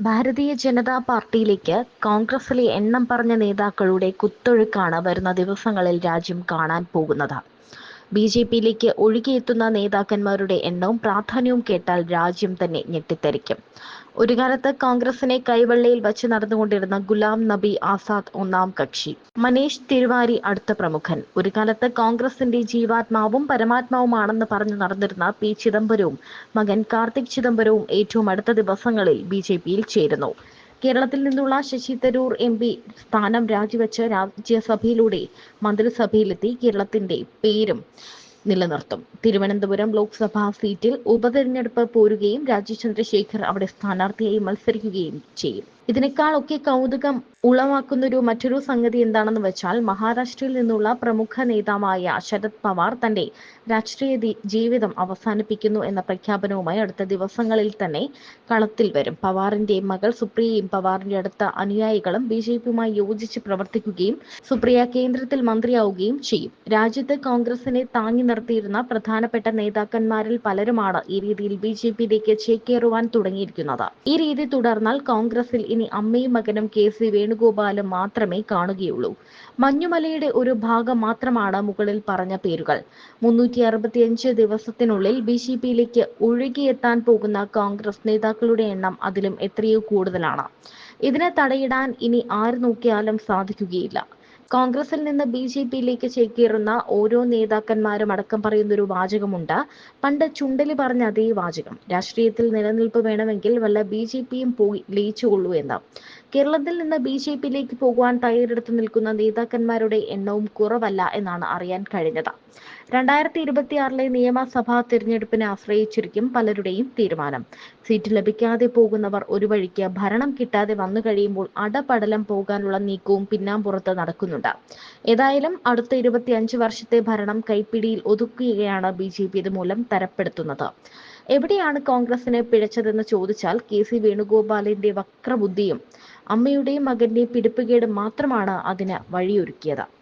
ഭാരതീയ ജനതാ പാർട്ടിയിലേക്ക് കോൺഗ്രസിലെ എണ്ണം പറഞ്ഞ നേതാക്കളുടെ കുത്തൊഴുക്കാണ് വരുന്ന ദിവസങ്ങളിൽ രാജ്യം കാണാൻ പോകുന്നത്. ബി ജെ പിയിലേക്ക് ഒഴുകിയെത്തുന്ന നേതാക്കന്മാരുടെ എണ്ണവും പ്രാധാന്യവും കേട്ടാൽ രാജ്യം തന്നെ ഞെട്ടിത്തെറിക്കും. ഒരു കാലത്ത് കോൺഗ്രസിനെ കൈവെള്ളയിൽ വച്ച് നടന്നുകൊണ്ടിരുന്ന ഗുലാം നബി ആസാദ് ഒന്നാം കക്ഷി. മനീഷ് തിരുവാരി അടുത്ത പ്രമുഖൻ. ഒരു കാലത്ത് കോൺഗ്രസിന്റെ ജീവാത്മാവും പരമാത്മാവുമാണെന്ന് പറഞ്ഞു നടന്നിരുന്ന പി ചിദംബരവും മകൻ കാർത്തിക് ചിദംബരവും ഏറ്റവും അടുത്ത ദിവസങ്ങളിൽ ബി ചേരുന്നു. കേരളത്തിൽ നിന്നുള്ള ശശി തരൂർ എം പി സ്ഥാനം രാജിവെച്ച് രാജ്യസഭയിലൂടെ മന്ത്രിസഭയിലെത്തി കേരളത്തിന്റെ പേരും നിലനിർത്തും. തിരുവനന്തപുരം ലോക്സഭാ സീറ്റിൽ ഉപതെരഞ്ഞെടുപ്പ് പോരുകയും രാജീവ് ചന്ദ്രശേഖർ അവിടെ സ്ഥാനാർത്ഥിയായി മത്സരിക്കുകയും ചെയ്യും. ഇതിനേക്കാളൊക്കെ കൗതുകം ഉളവാക്കുന്ന ഒരു മറ്റൊരു സംഗതി എന്താണെന്ന് വെച്ചാൽ മഹാരാഷ്ട്രയിൽ നിന്നുള്ള പ്രമുഖ നേതാവായ ശരത് പവാർ തന്റെ രാഷ്ട്രീയ ജീവിതം അവസാനിപ്പിക്കുന്നു എന്ന പ്രഖ്യാപനവുമായി അടുത്ത ദിവസങ്ങളിൽ തന്നെ കളത്തിൽ വരും. പവാറിന്റെ മകൾ സുപ്രിയയും പവാറിന്റെ അടുത്ത അനുയായികളും ബി ജെ പിയുമായി യോജിച്ച് പ്രവർത്തിക്കുകയും സുപ്രിയ കേന്ദ്രത്തിൽ മന്ത്രിയാവുകയും ചെയ്യും. രാജ്യത്ത് കോൺഗ്രസിനെ താങ്ങി നിർത്തിയിരുന്ന പ്രധാനപ്പെട്ട നേതാക്കന്മാരിൽ പലരുമാണ് ഈ രീതിയിൽ ബി ജെ പിയിലേക്ക് ചേക്കേറുവാൻ തുടങ്ങിയിരിക്കുന്നത്. ഈ രീതി തുടർന്നാൽ കോൺഗ്രസിൽ ഇനി അമ്മയും മകനും കെ സി വേണുഗോപാലും മാത്രമേ കാണുകയുള്ളൂ. മഞ്ഞുമലയുടെ ഒരു ഭാഗം മാത്രമാണ് മുകളിൽ പറഞ്ഞ പേരുകൾ. മുന്നൂറ്റി അറുപത്തിയഞ്ച് ദിവസത്തിനുള്ളിൽ ബി ജെ പിയിലേക്ക് ഒഴുകിയെത്താൻ പോകുന്ന കോൺഗ്രസ് നേതാക്കളുടെ എണ്ണം അതിലും എത്രയോ കൂടുതലാണ്. ഇതിനെ തടയിടാൻ ഇനി ആര് നോക്കിയാലും സാധിക്കുകയില്ല. കോൺഗ്രസിൽ നിന്ന് ബി ജെ പിയിലേക്ക് ചേക്കേറുന്ന ഓരോ നേതാക്കന്മാരും അടക്കം പറയുന്ന ഒരു വാചകമുണ്ട്. പണ്ട് ചുണ്ടലി പറഞ്ഞ അതേ വാചകം. രാഷ്ട്രീയത്തിൽ നിലനിൽപ്പ് വേണമെങ്കിൽ വല്ല ബി ജെ പിയും പോയി ലയിച്ചുകൊള്ളൂ എന്ന്. കേരളത്തിൽ നിന്ന് ബി ജെ പിയിലേക്ക് പോകുവാൻ തയ്യാറെടുത്ത് നിൽക്കുന്ന നേതാക്കന്മാരുടെ എണ്ണവും കുറവല്ല എന്നാണ് അറിയാൻ കഴിഞ്ഞത്. രണ്ടായിരത്തി ഇരുപത്തിയാറിലെ നിയമസഭാ തിരഞ്ഞെടുപ്പിനെ ആശ്രയിച്ചിരിക്കും പലരുടെയും തീരുമാനം. സീറ്റ് ലഭിക്കാതെ പോകുന്നവർ ഒരു വഴിക്ക് ഭരണം കിട്ടാതെ വന്നു കഴിയുമ്പോൾ അടപടലം പോകാനുള്ള നീക്കവും പിന്നാമ്പുറത്ത് നടക്കുന്നുണ്ട്. ഏതായാലും അടുത്ത ഇരുപത്തിയഞ്ച് വർഷത്തെ ഭരണം കൈപ്പിടിയിൽ ഒതുക്കുകയാണ് ബി ജെ പി ഇതുമൂലം തരപ്പെടുത്തുന്നത്. എവിടെയാണ് കോൺഗ്രസിനെ പിഴച്ചതെന്ന് ചോദിച്ചാൽ കെ സി വേണുഗോപാലിന്റെ വക്രബുദ്ധിയും അമ്മയുടെയും മകന്റെയും പിടിപ്പുകേട് മാത്രമാണ് അതിന് വഴിയൊരുക്കിയത്.